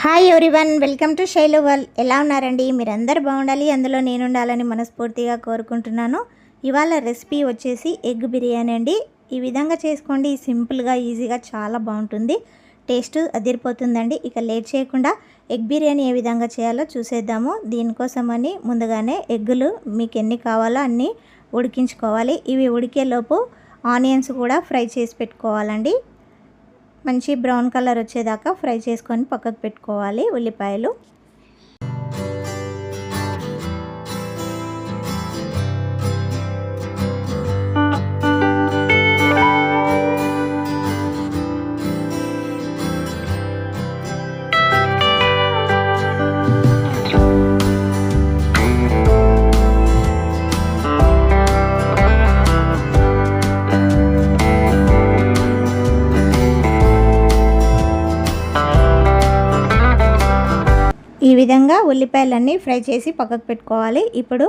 Hi everyone welcome to Shailu వల్ ఎలా ఉన్నారండి? మీరందరూ బాగుండాలి. అందులో నేను ఉండాలని మనస్ఫూర్తిగా కోరుకుంటున్నాను. ఇవాళ రెసిపీ వచ్చేసి ఎగ్ బిర్యానీ అండి. ఈ విధంగా చేసుకోండి. సింపుల్గా ఈజీగా చాలా బాగుంటుంది. టేస్ట్ అదిరిపోతుందండి. ఇక లేట్ చేయకుండా ఎగ్ బిర్యానీ ఏ విధంగా చేయాలో చూసేద్దాము. దీనికోసమని ముందుగానే ఎగ్గులు మీకు ఎన్ని కావాలో అన్నీ ఉడికించుకోవాలి. ఇవి ఉడికేలోపు ఆనియన్స్ కూడా ఫ్రై చేసి పెట్టుకోవాలండి. మంచి బ్రౌన్ కలర్ వచ్చేదాకా ఫ్రై చేసుకొని పక్కకు పెట్టుకోవాలి ఉల్లిపాయలు. ఈ విధంగా ఉల్లిపాయలన్నీ ఫ్రై చేసి పక్కకు పెట్టుకోవాలి. ఇప్పుడు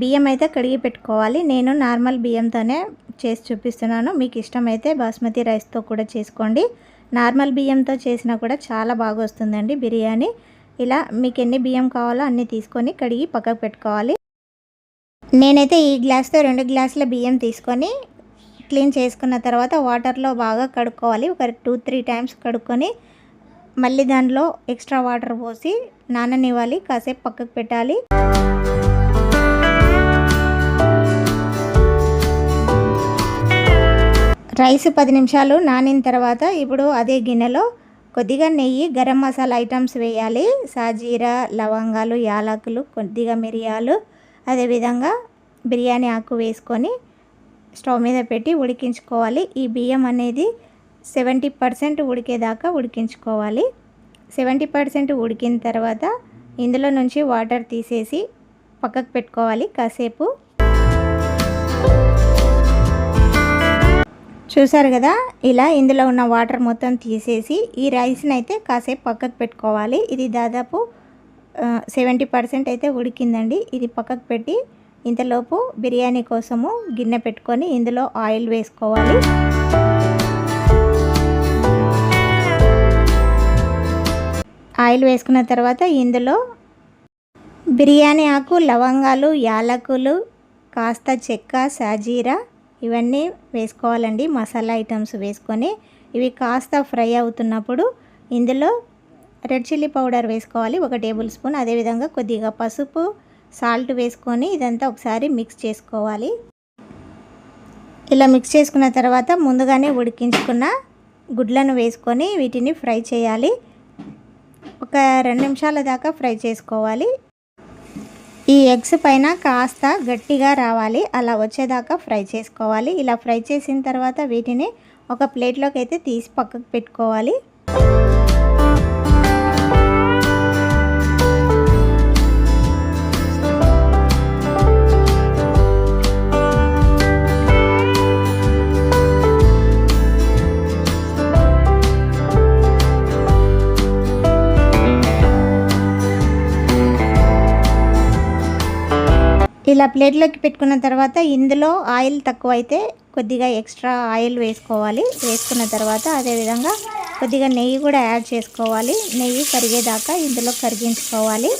బియ్యం అయితే కడిగి పెట్టుకోవాలి. నేను నార్మల్ బియ్యంతోనే చేసి చూపిస్తున్నాను. మీకు ఇష్టమైతే బాస్మతి రైస్తో కూడా చేసుకోండి. నార్మల్ బియ్యంతో చేసినా కూడా చాలా బాగా వస్తుందండి బిర్యానీ. ఇలా మీకు ఎన్ని బియ్యం కావాలో అన్నీ తీసుకొని కడిగి పక్కకు పెట్టుకోవాలి. నేనైతే ఈ గ్లాస్తో రెండు గ్లాసుల బియ్యం తీసుకొని క్లీన్ చేసుకున్న తర్వాత వాటర్లో బాగా కడుక్కోవాలి. ఒక టూ త్రీ టైమ్స్ కడుక్కొని మళ్ళీ దానిలో ఎక్స్ట్రా వాటర్ పోసి నాననివ్వాలి కాసేపు పక్కకు పెట్టాలి. రైస్ పది నిమిషాలు నానిన తర్వాత ఇప్పుడు అదే గిన్నెలో కొద్దిగా నెయ్యి గరం మసాలా ఐటమ్స్ వేయాలి. సాజీరా లవంగాలు యాలకులు కొద్దిగా మిరియాలు అదేవిధంగా బిర్యానీ ఆకు వేసుకొని స్టవ్ మీద పెట్టి ఉడికించుకోవాలి. ఈ బియ్యం అనేది సెవెంటీ పర్సెంట్ ఉడికేదాకా ఉడికించుకోవాలి. సెవెంటీ పర్సెంట్ ఉడికిన తర్వాత ఇందులో నుంచి వాటర్ తీసేసి పక్కకు పెట్టుకోవాలి కాసేపు. చూసారు కదా? ఇలా ఇందులో ఉన్న వాటర్ మొత్తం తీసేసి ఈ రైస్ని అయితే కాసేపు పక్కకు పెట్టుకోవాలి. ఇది దాదాపు సెవెంటీ పర్సెంట్ అయితే ఉడికిందండి. ఇది పక్కకు పెట్టి ఇంతలోపు బిర్యానీ కోసము గిన్నె పెట్టుకొని ఇందులో ఆయిల్ వేసుకోవాలి. ఆయిల్ వేసుకున్న తర్వాత ఇందులో బిర్యానీ ఆకు లవంగాలు యాలకులు కాస్త చెక్క సాజీరా ఇవన్నీ వేసుకోవాలండి. మసాలా ఐటమ్స్ వేసుకొని ఇవి కాస్త ఫ్రై అవుతున్నప్పుడు ఇందులో రెడ్ చిల్లీ పౌడర్ వేసుకోవాలి ఒక టేబుల్ స్పూన్. అదేవిధంగా కొద్దిగా పసుపు సాల్ట్ వేసుకొని ఇదంతా ఒకసారి మిక్స్ చేసుకోవాలి. ఇలా మిక్స్ చేసుకున్న తర్వాత ముందుగానే ఉడికించుకున్న గుడ్లను వేసుకొని వీటిని ఫ్రై చేయాలి. ఒక రెండు నిమిషాల దాకా ఫ్రై చేసుకోవాలి. ఈ ఎగ్స్ పైన కాస్త గట్టిగా రావాలి. అలా వచ్చేదాకా ఫ్రై చేసుకోవాలి. ఇలా ఫ్రై చేసిన తర్వాత వీటిని ఒక ప్లేట్లోకి అయితే తీసి పక్కకు పెట్టుకోవాలి. ఇలా ప్లేట్లోకి పెట్టుకున్న తర్వాత ఇందులో ఆయిల్ తక్కువ అయితే కొద్దిగా ఎక్స్ట్రా ఆయిల్ వేసుకోవాలి. వేసుకున్న తర్వాత అదేవిధంగా కొద్దిగా నెయ్యి కూడా యాడ్ చేసుకోవాలి. నెయ్యి కరిగేదాకా ఇందులో కరిగించుకోవాలి.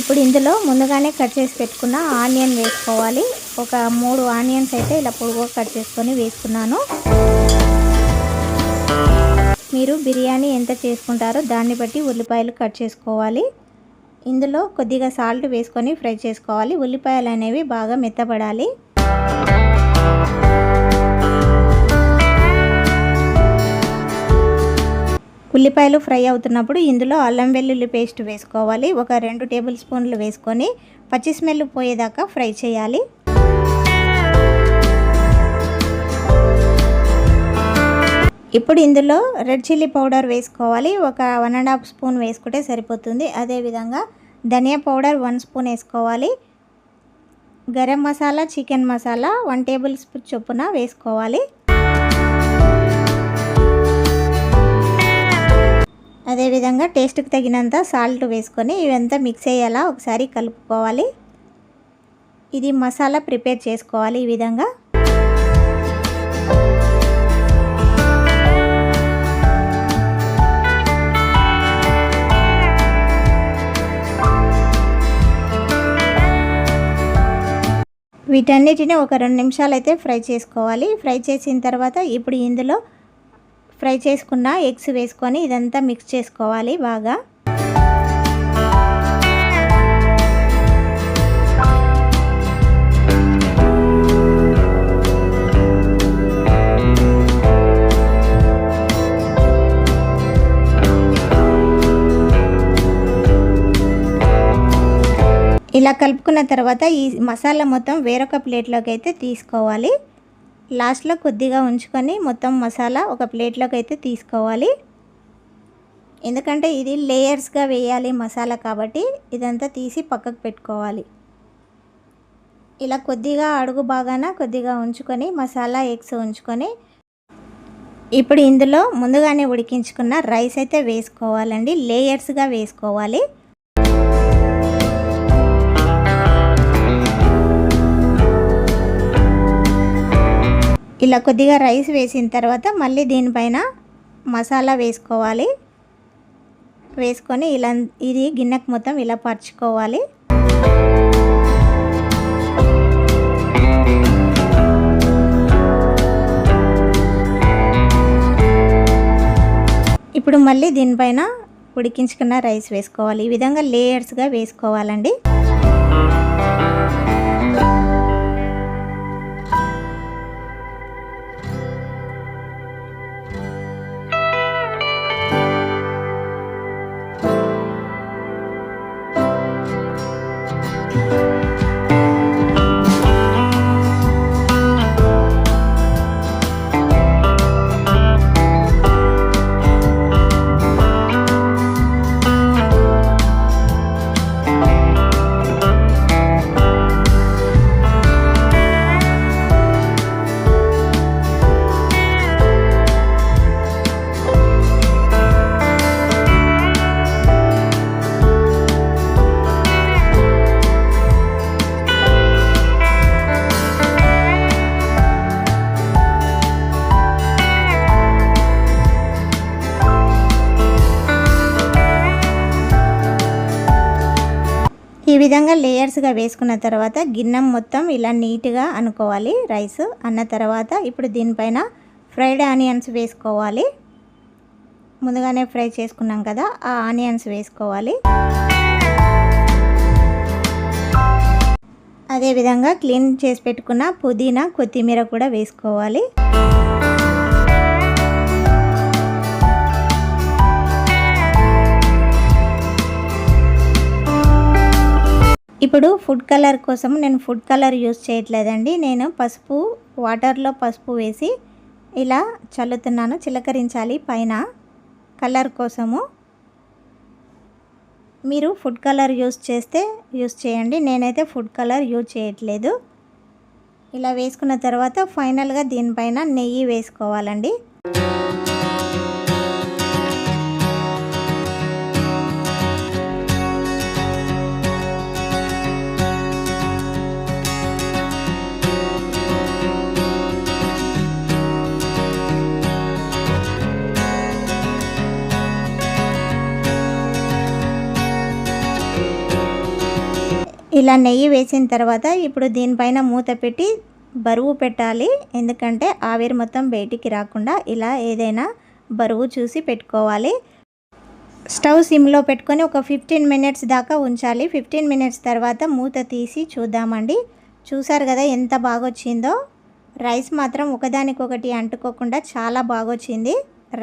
ఇప్పుడు ఇందులో ముందుగానే కట్ చేసి పెట్టుకున్న ఆనియన్ వేసుకోవాలి. ఒక మూడు ఆనియన్స్ అయితే ఇలా పొడుగు కట్ చేసుకొని వేసుకున్నాను. మీరు బిర్యానీ ఎంత చేసుకుంటారో దాన్ని బట్టి ఉల్లిపాయలు కట్ చేసుకోవాలి. ఇందులో కొద్దిగా సాల్ట్ వేసుకొని ఫ్రై చేసుకోవాలి. ఉల్లిపాయలు అనేవి బాగా మెత్తబడాలి. ఉల్లిపాయలు ఫ్రై అవుతున్నప్పుడు ఇందులో అల్లం వెల్లుల్లి పేస్ట్ వేసుకోవాలి. ఒక రెండు టేబుల్ స్పూన్లు వేసుకొని పచ్చి స్మెల్ పోయేదాకా ఫ్రై చేయాలి. ఇప్పుడు ఇందులో రెడ్ చిల్లీ పౌడర్ వేసుకోవాలి. ఒక వన్ అండ్ హాఫ్ స్పూన్ వేసుకుంటే సరిపోతుంది. అదేవిధంగా ధనియా పౌడర్ వన్ స్పూన్ వేసుకోవాలి. Garam masala chicken masala one tablespoon చొప్పున వేసుకోవాలి. అదేవిధంగా టేస్ట్కి తగినంత సాల్ట్ వేసుకొని ఇవంతా మిక్స్ అయ్యేలా ఒకసారి కలుపుకోవాలి. ఇది మసాలా ప్రిపేర్ చేసుకోవాలి ఈ విధంగా. వీటన్నిటిని ఒక రెండు నిమిషాలు అయితే ఫ్రై చేసుకోవాలి. ఫ్రై చేసిన తర్వాత ఇప్పుడు ఇందులో ఫ్రై చేసుకున్న ఎగ్స్ వేసుకొని ఇదంతా మిక్స్ చేసుకోవాలి బాగా. ఇలా కలుపుకున్న తర్వాత ఈ మసాలా మొత్తం వేరొక ప్లేట్లోకి అయితే తీసుకోవాలి. లాస్ట్లో కొద్దిగా ఉంచుకొని మొత్తం మసాలా ఒక ప్లేట్లోకి అయితే తీసుకోవాలి. ఎందుకంటే ఇది లేయర్స్గా వేయాలి మసాలా కాబట్టి ఇదంతా తీసి పక్కకు పెట్టుకోవాలి. ఇలా కొద్దిగా అడుగు బాగాన కొద్దిగా ఉంచుకొని మసాలా ఎగ్స్ ఉంచుకొని ఇప్పుడు ఇందులో ముందుగానే ఉడికించుకున్న రైస్ అయితే వేసుకోవాలండి. లేయర్స్గా వేసుకోవాలి. ఇలా కొద్దిగా రైస్ వేసిన తర్వాత మళ్ళీ దీనిపైన మసాలా వేసుకోవాలి. వేసుకొని ఇలా ఇది గిన్నెకు మొత్తం ఇలా పరుచుకోవాలి. ఇప్పుడు మళ్ళీ దీనిపైన ఉడికించుకున్న రైస్ వేసుకోవాలి. ఈ విధంగా లేయర్స్గా వేసుకోవాలండి. ఈ విధంగా లేయర్స్గా వేసుకున్న తర్వాత గిన్నెం మొత్తం ఇలా నీట్గా అనుకోవాలి రైస్ అన్న తర్వాత ఇప్పుడు దీనిపైన ఫ్రైడ్ ఆనియన్స్ వేసుకోవాలి. ముందుగానే ఫ్రై చేసుకున్నాం కదా ఆ ఆనియన్స్ వేసుకోవాలి. అదేవిధంగా క్లీన్ చేసి పెట్టుకున్న పుదీనా కొత్తిమీర కూడా వేసుకోవాలి. ఇప్పుడు ఫుడ్ కలర్ కోసం నేను ఫుడ్ కలర్ యూస్ చేయట్లేదండి. నేను పసుపు వాటర్లో పసుపు వేసి ఇలా చల్లుతున్నాను చిలకరించాలి పైన కలర్ కోసము. మీరు ఫుడ్ కలర్ యూస్ చేస్తే యూస్ చేయండి. నేనైతే ఫుడ్ కలర్ యూజ్ చేయట్లేదు. ఇలా వేసుకున్న తర్వాత ఫైనల్గా దీనిపైన నెయ్యి వేసుకోవాలండి. ఇలా నెయ్యి వేసిన తర్వాత ఇప్పుడు దీనిపైన మూత పెట్టి బరువు పెట్టాలి. ఎందుకంటే ఆవిరి మొత్తం బయటికి రాకుండా ఇలా ఏదైనా బరువు చూసి పెట్టుకోవాలి. స్టవ్ సిమ్లో పెట్టుకొని ఒక ఫిఫ్టీన్ మినిట్స్ దాకా ఉంచాలి. ఫిఫ్టీన్ మినిట్స్ తర్వాత మూత తీసి చూద్దామండి. చూసారు కదా ఎంత బాగా వచ్చిందో రైస్ మాత్రం ఒకదానికొకటి అంటుకోకుండా చాలా బాగొచ్చింది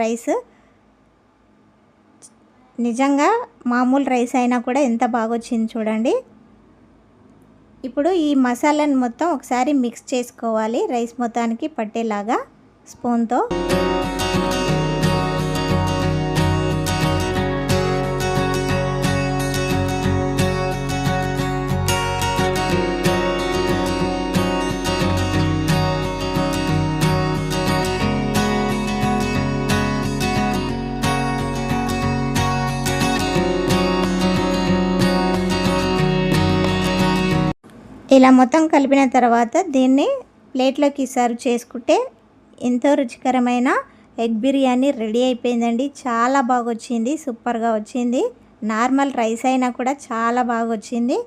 రైస్. నిజంగా మామూలు రైస్ అయినా కూడా ఎంత బాగొచ్చింది చూడండి. ఇప్పుడు ఈ మసాలాను మొత్తం ఒకసారి మిక్స్ చేసుకోవాలి రైస్ మొత్తానికి పట్టేలాగా స్పూన్తో. ఇలా మొత్తం కలిపిన తర్వాత దీన్ని ప్లేట్లోకి సర్వ్ చేసుకుంటే ఎంతో రుచికరమైన ఎగ్ బిర్యానీ రెడీ అయిపోయిందండి. చాలా బాగా వచ్చింది సూపర్గా వచ్చింది. నార్మల్ రైస్ అయినా కూడా చాలా బాగా వచ్చింది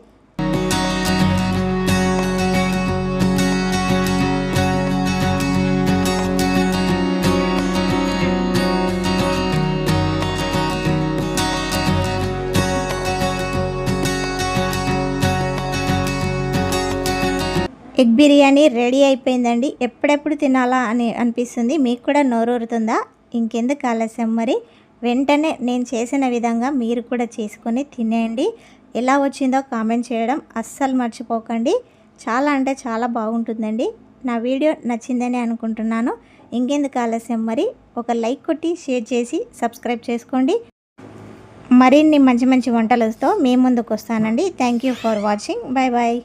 ఎగ్ బిర్యానీ రెడీ అయిపోయిందండి. ఎప్పుడెప్పుడు తినాలా అని అనిపిస్తుంది. మీకు కూడా నోరూరుతుందా? ఇంకెందుకు ఆలస్యం? మరి వెంటనే నేను చేసిన విధంగా మీరు కూడా చేసుకొని తినేయండి. ఎలా వచ్చిందో కామెంట్ చేయడం అస్సలు మర్చిపోకండి. చాలా అంటే చాలా బాగుంటుందండి. నా వీడియో నచ్చిందని అనుకుంటున్నాను. ఇంకెందుకు ఆలస్యం? మరి ఒక లైక్ కొట్టి షేర్ చేసి సబ్స్క్రైబ్ చేసుకోండి. మరిన్ని మంచి మంచి వంటలతో మీ ముందుకు వస్తానండి. Thank you for watching. Bye bye